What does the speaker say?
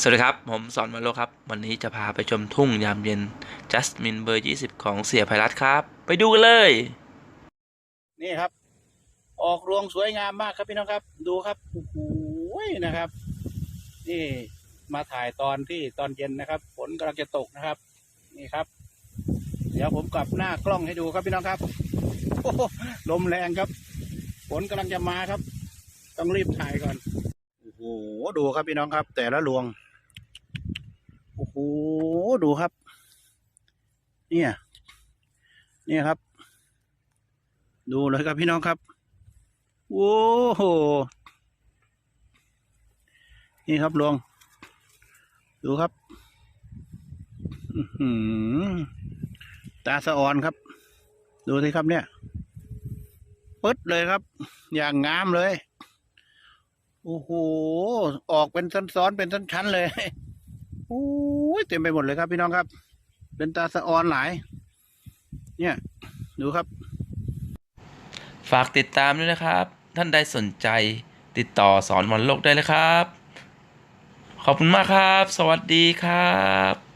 สวัสดีครับ ผมสอนมาโลครับ วันนี้จะพาไปชมทุ่งยามเย็นจัสมินเบอร์ 20 ของเสียไพรัตครับ ไปดูกันเลย นี่ครับ ออกรวงสวยงามมากครับพี่น้องครับ ดูครับโอ้โหนะครับ นี่มาถ่ายตอนที่ตอนเย็นนะครับฝนกำลังจะตกนะครับ นี่ครับ เดี๋ยวผมกลับหน้ากล้องให้ดูครับพี่น้องครับโอ้โหลมแรงครับฝนกำลังจะมาครับ ต้องรีบถ่ายก่อนโอ้โหดูครับพี่น้องครับ แต่ละรวง โอ้โหดูครับ เนี่ย เนี่ยครับ ดูเลยครับพี่น้องครับ โอ้โห นี่ครับลวง ดูครับหือตาสะออนครับ ดูสิครับเนี่ยปึ๊ดเลยครับ อย่างงามเลย โอ้โห ออกเป็นซ้อนๆเป็นชั้นๆเลย อ้ยเต็มไปหมดเลยครับพี่น้องครับ เป็นตาสะออนหลาย เนี่ย ดูครับ ฝากติดตามด้วยนะครับ ท่านใดสนใจติดต่อสอนบอลโลกได้เลยครับ ขอบคุณมากครับ สวัสดีครับ